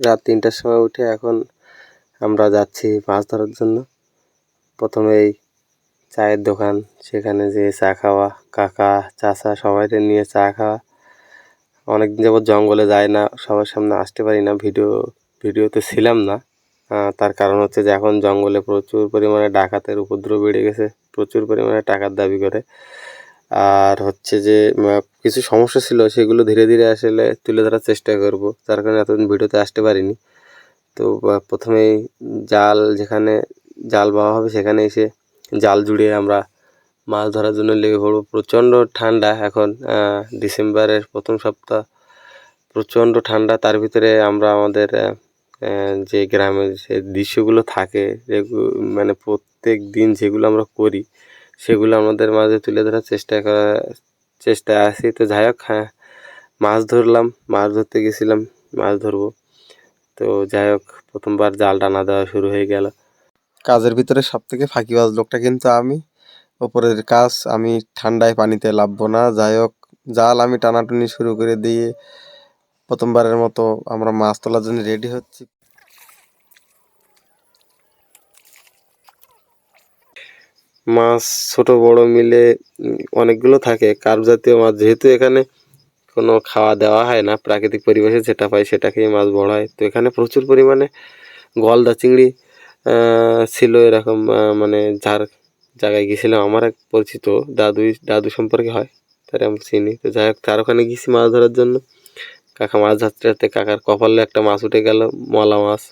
রাত তিনটার সময় উঠে এখন আমরা যাচ্ছি মাছ ধরার জন্য। প্রথমেই চায়ের দোকান, সেখানে যেয়ে চা খাওয়া, কাকা, চাচা সবাইকে নিয়ে চা খাওয়া। অনেকদিন যাবৎ জঙ্গলে যায় না, সবার সামনে আসতে পারি না, ভিডিও, ভিডিওতে ছিলাম না। তার কারণ হচ্ছে যে এখন জঙ্গলে প্রচুর পরিমাণে ডাকাতের উপদ্রব বেড়ে গেছে। প্রচুর পরিমাণে টাকার দাবি করে। আর হচ্ছে যে কিছু সমস্যা ছিল, সেগুলো ধীরে ধীরে আসলে তুলে ধরার চেষ্টা করব। তার কারণে এতদিন ভিডিওতে আসতে পারিনি। তো প্রথমেই জাল যেখানে জাল বাওয়া হবে সেখানে এসে জাল জুড়ে আমরা মাছ ধরার জন্য লেগে পড়ব। প্রচণ্ড ঠান্ডা এখন ডিসেম্বরের প্রথম সপ্তাহ। প্রচণ্ড ঠান্ডা, তার ভিতরে আমরা আমাদের যে গ্রামের যে দৃশ্যগুলো থাকে মানে প্রত্যেক দিন যেগুলো আমরা করি, সেগুলো আমাদের মাঝে তুলে ধরার চেষ্টা করা, চেষ্টায় আছি। তো যাই হোক হ্যাঁ মাছ ধরলাম, মাছ ধরতে গেছিলাম, মাছ ধরবো। তো যাই হোক, প্রথমবার জাল টানা দেওয়া শুরু হয়ে গেল। কাজের ভিতরে সব থেকে ফাঁকিবাজ লোকটা কিন্তু আমি। ওপরের কাজ, আমি ঠান্ডায় পানিতে নামবো না। যাই হোক, জাল আমি টানাটুনি শুরু করে দিয়ে প্রথমবারের মতো আমরা মাছ তোলার জন্য রেডি হচ্ছি। মাছ ছোট, বড় মিলে অনেকগুলো থাকে। কার্প জাতীয় মাছ যেহেতু এখানে কোনো খাওয়া দেওয়া হয় না, প্রাকৃতিক পরিবেশে যেটা পাই সেটা খেয়ে মাছ বড় হয়। তো এখানে প্রচুর পরিমাণে গলদা চিংড়ি ছিল এরকম মানে যার জায়গায় গেছিলাম আমার এক পরিচিত দাদুই দাদু সম্পর্কে হয়, তার আমি চিনি। তো যাই হোক, তার ওখানে গেছি মাছ ধরার জন্য। কাকা মাছ ধরতে ধরতে কাকার কপালে একটা মাছ উঠে গেল, মলা মাছ।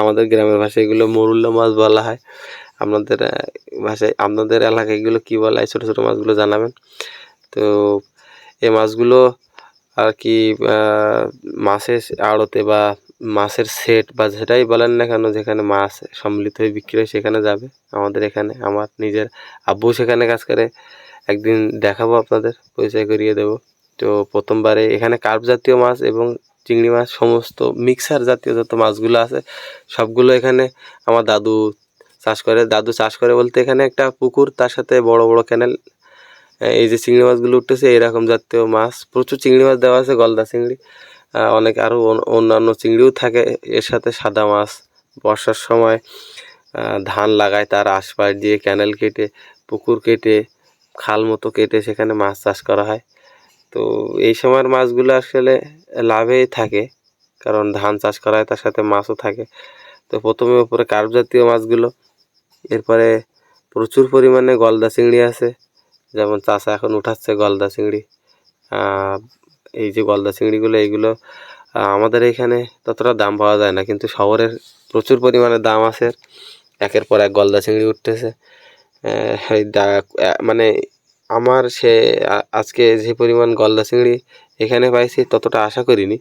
আমাদের গ্রামের ভাষায় এগুলো মরুল্লা মাছ বলা হয়। আপনাদের ভাষায় আপনাদের এলাকায় এগুলো কী বলা হয়? ছোটো ছোটো মাছগুলো জানাবেন। তো এই মাছগুলো আর কি মাছের আড়তে বা মাছের সেট বা যেটাই বলেন না কেন, যেখানে মাছ সম্মিলিত হয়ে বিক্রি হয় সেখানে যাবে আমাদের এখানে। আমার নিজের আব্বু সেখানে কাজ করে। একদিন দেখাবো আপনাদের, পরিচয় করিয়ে দেবো। তো প্রথমবারে এখানে কার্প জাতীয় মাছ এবং চিংড়ি মাছ, সমস্ত মিক্সার জাতীয় যত মাছগুলো আছে, সবগুলো এখানে আমার দাদু চাষ করে। দাদু চাষ করে বলতে এখানে একটা পুকুর, তার সাথে বড় বড় ক্যানেল এই যে চিংড়ি মাছগুলো উঠতেছে, এরকম জাতীয় মাছ। প্রচুর চিংড়ি মাছ দেওয়া আছে, গলদা চিংড়ি। অনেক আরও অন্যান্য চিংড়িও থাকে। এর সাথে সাদা মাছ, বর্ষার সময় ধান লাগায় তার আশপাশ দিয়ে ক্যানেল কেটে, পুকুর কেটে, খাল মতো কেটে সেখানে মাছ চাষ করা হয়। তো এই সময়ের মাছগুলো আসলে লাভেই থাকে, কারণ ধান চাষ করা হয় তার সাথে মাছও থাকে। তো প্রথমে উপরে কার্প জাতীয় মাছগুলো, এরপরে প্রচুর পরিমাণে গলদা চিংড়ি আছে, যেমন চাষা এখন উঠাচ্ছে গলদা চিংড়ি। এই যে গলদা চিংড়িগুলো, এইগুলো আমাদের এখানে ততটা দাম পাওয়া যায় না, কিন্তু শহরের প্রচুর পরিমাণে দাম আছে। একের পর এক গলদা চিংড়ি উঠতেছে। মানে আমার সে আজকে যে পরিমাণ গলদা চিংড়ি এখানে পাইছি ততটা আশা করিনি।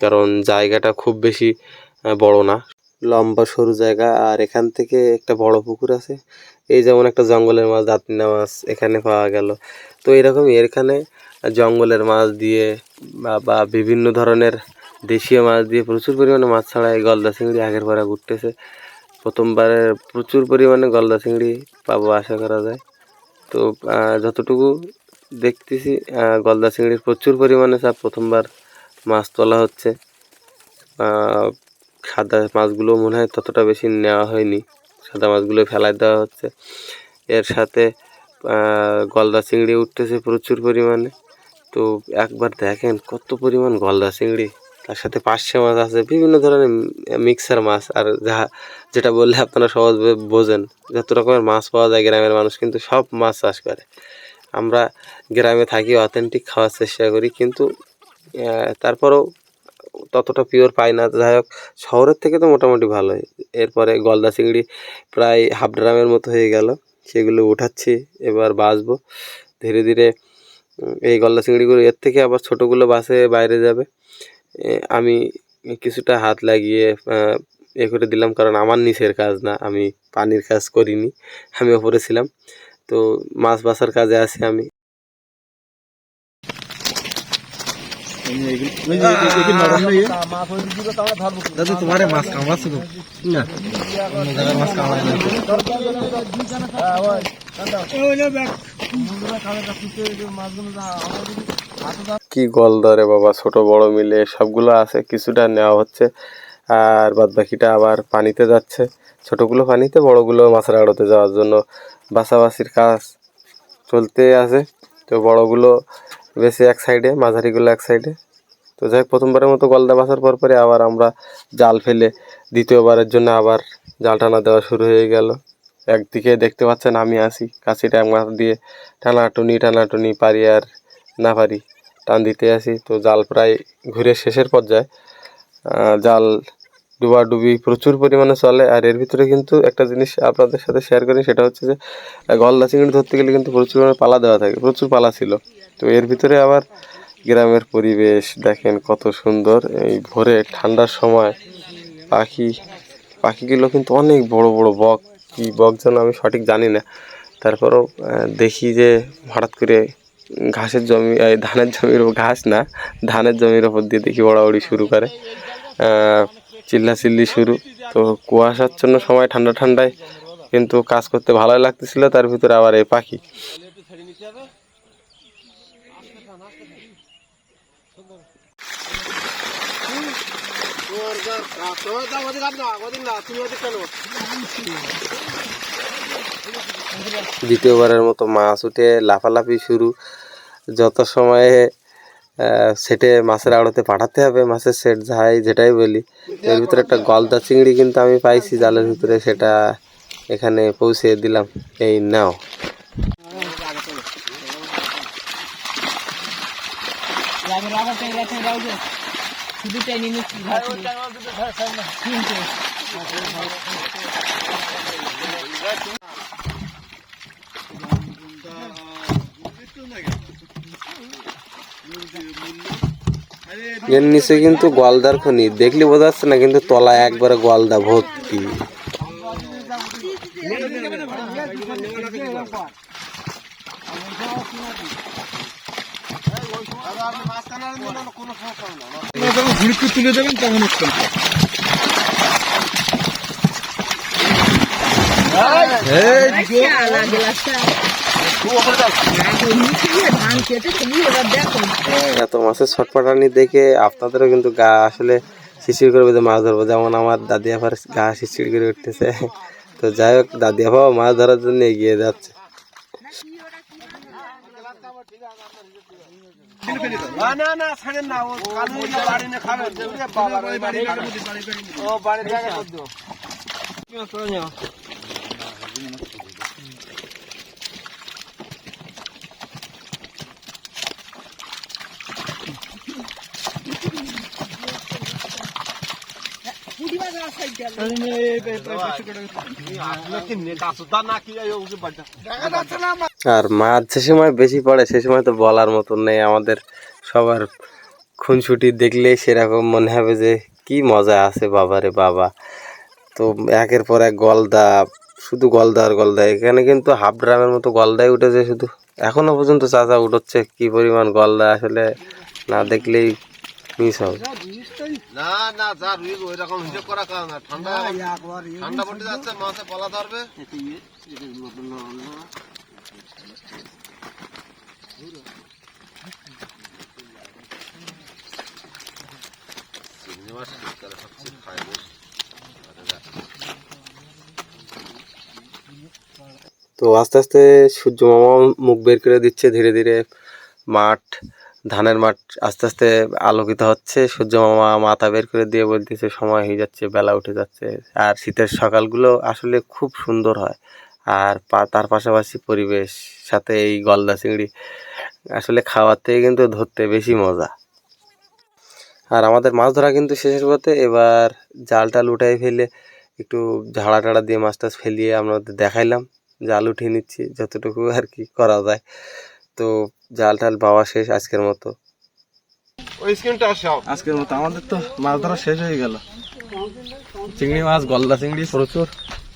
কারণ জায়গাটা খুব বেশি বড় না। লম্বা সরু জায়গা আর এখান থেকে একটা বড় পুকুর আছে। এই যেমন একটা জঙ্গলের মাছ দাঁতনা মাছ এখানে পাওয়া গেল। তো এরকমই এখানে জঙ্গলের মাছ দিয়ে বা বিভিন্ন ধরনের দেশীয় মাছ দিয়ে প্রচুর পরিমাণে মাছ ছাড়া এই গলদা চিংড়ি আগের পরে ঘুরতেছে। প্রথমবারে প্রচুর পরিমাণে গলদা চিংড়ি পাবো আশা করা যায়। তো যতটুকু দেখতেছি গলদা চিংড়ির প্রচুর পরিমাণে চাপ প্রথমবার মাছ তোলা হচ্ছে। সাদা মাছগুলো মনে হয় ততটা বেশি নেওয়া হয়নি। সাদা মাছগুলো ফেলায় দেওয়া হচ্ছে। এর সাথে গলদা চিংড়ি উঠতেছে প্রচুর পরিমাণে। তো একবার দেখেন কত পরিমাণ গলদা চিংড়ি। তার সাথে পার্শে মাছ আছে, বিভিন্ন ধরনের মিক্সার মাছ, আর যা যেটা বললে আপনারা সহজভাবে বোঝেন। যত রকমের মাছ পাওয়া যায় গ্রামের মানুষ কিন্তু সব মাছ চাষ করে। আমরা গ্রামে থাকি অথেন্টিক খাওয়ার চেষ্টা করি, কিন্তু তারপরেও ততটা পিওর পাই না। যাই হোক, শহরের থেকে তো মোটামুটি ভালোই। এরপরে গলদা চিংড়ি প্রায় হাফ ড্রামের মতো হয়ে গেল। সেগুলো উঠাচ্ছি, এবার বাছবো ধীরে ধীরে, এই গলদা চিংড়িগুলো এর থেকে আবার ছোটোগুলো বাসে বাইরে যাবে। আমি কিছুটা হাত লাগিয়ে এ করে দিলাম কারণ আমার নিচের কাজ না আমি পানির কাজ করিনি আমি ওপরে ছিলাম। তো মাছ বাছার কাজে আছি আমি। দাদু তোমার মাছ কামড়াচ্ছে তো। না। মাছ কামড়ায় না কি গলদা বাবা ছোট বড় মিলে সবগুলো আছে কিছুটা নেওয়া হচ্ছে। আর বাদ বাকিটা আবার পানিতে যাচ্ছে। ছোটগুলো পানিতে বড়গুলো মাছের আড়তে যাওয়ার জন্য বাছাবাছির কাজ চলতে আছে। তো বড়গুলো বেশি এক সাইডে মাঝারিগুলো এক সাইডে। তো যাই হোক, প্রথমবারের মতো গলদা বাছার পর পরে আবার আমরা জাল ফেলে দ্বিতীয়বারের জন্য আবার জাল টানা দেওয়া শুরু হয়ে গেল। একদিকে দেখতে পাচ্ছেন আমি আসি কাছি ট্যাং মাছ দিয়ে টানাটুনি টানাটুনি পারি আর না পারি। টান দিতে আসি। তো জাল প্রায় ঘুরে শেষের পর্যায়ে জাল ডুবাডুবি প্রচুর পরিমাণে চলে। আর এর ভিতরে কিন্তু একটা জিনিস আপনাদের সাথে শেয়ার করি, সেটা হচ্ছে যে গলদা চিংড়ি ধরতে গেলে কিন্তু প্রচুর পরিমাণে পালা দেওয়া থাকে, প্রচুর পালা ছিল। তো এর ভিতরে আবার গ্রামের পরিবেশ দেখেন কত সুন্দর। এই ভোরে ঠান্ডার সময় পাখি, পাখিগুলো কিন্তু অনেক বড় বড় বক। কি বক যেন আমি সঠিক জানি না। তারপরেও দেখি যে হঠাৎ করে ঘাসের জমি ধানের জমির ওপর, ঘাস না, ধানের জমির ওপর দিয়ে দেখি ওড়াউড়ি শুরু করে। চিল্লা চিল্লি শুরু। তো কুয়াশাচ্ছন্ন সময় ঠান্ডা ঠান্ডায় কিন্তু কাজ করতে ভালোই লাগতেছিল, তার ভিতরে আবার এই পাখি। দ্বিতীয়বারের মতো মাছ উঠে লাফালাফি শুরু। যত সময়ে সেটে মাছের আড়তে পাঠাতে হবে, মাছের সেট যাই, যেটাই বলি। এর ভিতরে একটা গলদা চিংড়ি কিন্তু আমি পাইছি, জালের ভিতরে সেটা এখানে পৌঁছে দিলাম। এই নাও টেনে নিচ্ছি ঘাট তিনটে এর নিচে কিন্তু গলদার খনি। দেখলে বোঝা যাচ্ছে না কিন্তু তলায় একবারে গলদা ভর্তি। যখন ঝুড়িতে তুলে দেবেন তখন উঠবেন এত মাছের ছটপটানি দেখে আপনাদেরও কিন্তু গা আসলে শিশির করবে যে মাছ ধরবো। যেমন আমার দাদি আবার গা শিশির করে উঠতেছে। তো যাই হোক, দাদি আবার মাছ ধরার জন্য এগিয়ে যাচ্ছে। না না ছাড়েন না, ও বাড়ি না বাড়ি ও করে বাড়ি আর মাছ যে সময় বেশি পড়ে, সে সময় তো বলার মতন নেই। আমাদের সবার খুনসুটি দেখলে সেরকম মনে হবে যে, কি মজা আছে বাবারে বাবা। তো একের পর এক গলদা, শুধু গলদা আর গলদা। এখানে কিন্তু হাফ ড্রামের মতো গলদাই উঠেছে শুধু। এখনও পর্যন্ত চাচা উঠোচ্ছে কি পরিমাণ গলদা আসলে না দেখলেই মিস হবে। না না যা রুই ওই রকম হিসেব করা কারণ না। ঠান্ডা ঠান্ডা পড়তে যাচ্ছে মাছে পালা ধরবে। তো আস্তে আস্তে সূর্য মামা মুখ বের করে দিচ্ছে ধীরে ধীরে মাঠ ধানের মাঠ আস্তে আস্তে আলোকিত হচ্ছে। সূর্য মামা মাথা বের করে দিয়ে বলতেছে, সময় হয়ে যাচ্ছে, বেলা উঠে যাচ্ছে। আর শীতের সকালগুলো আসলে খুব সুন্দর হয়। আর তার পাশাপাশি পরিবেশ, সাথে এই গলদা চিংড়ি আসলে খাওয়ার থেকে কিন্তু ধরতে বেশি মজা। আর আমাদের মাছ ধরা কিন্তু শেষের পথে এবার জাল টাল উঠাই ফেলে একটু ঝাড়া টাড়া দিয়ে মাছ টাছ ফেলিয়ে আপনাদের দেখাইলাম। জাল উঠিয়ে নিচ্ছি, যতটুকু আর কি করা যায়। তো জাল টাল পাওয়া শেষ আজকের মতো। ওই স্ক্রিনটা সব আজকের মতো। আমাদের তো মাছ ধরা শেষ হয়ে গেল। চিংড়ি মাছ গলদা চিংড়ি প্রচুর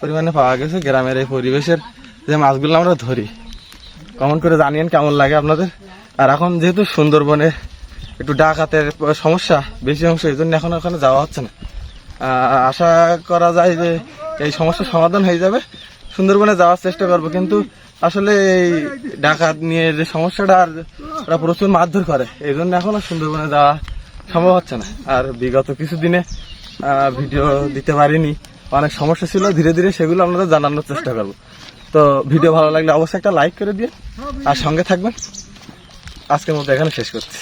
পরিমাণে পাওয়া গেছে। গ্রামের এই পরিবেশের যে মাছগুলো আমরা ধরি। কমন করে জানিয়েন কেমন লাগে আপনাদের। আর এখন যেহেতু সুন্দরবনে একটু ডাকাতের সমস্যা বেশি অংশ এই জন্য এখন ওখানে যাওয়া হচ্ছে না। আশা করা যায় যে এই সমস্যার সমাধান হয়ে যাবে। সুন্দরবনে যাওয়ার চেষ্টা করব কিন্তু আসলে এই ডাকাত নিয়ে যে সমস্যাটা আর ওরা প্রচুর মারধর করে, এই জন্য এখন সুন্দরবনে যাওয়া সম্ভব হচ্ছে না। আর বিগত কিছুদিনে দিনে ভিডিও দিতে পারিনি। অনেক সমস্যা ছিল, ধীরে ধীরে সেগুলো আপনাদের জানানোর চেষ্টা করব। তো ভিডিও ভালো লাগলে অবশ্যই একটা লাইক করে দিয়ে আর সঙ্গে থাকবেন। আজকের মতো এখানে শেষ করছি।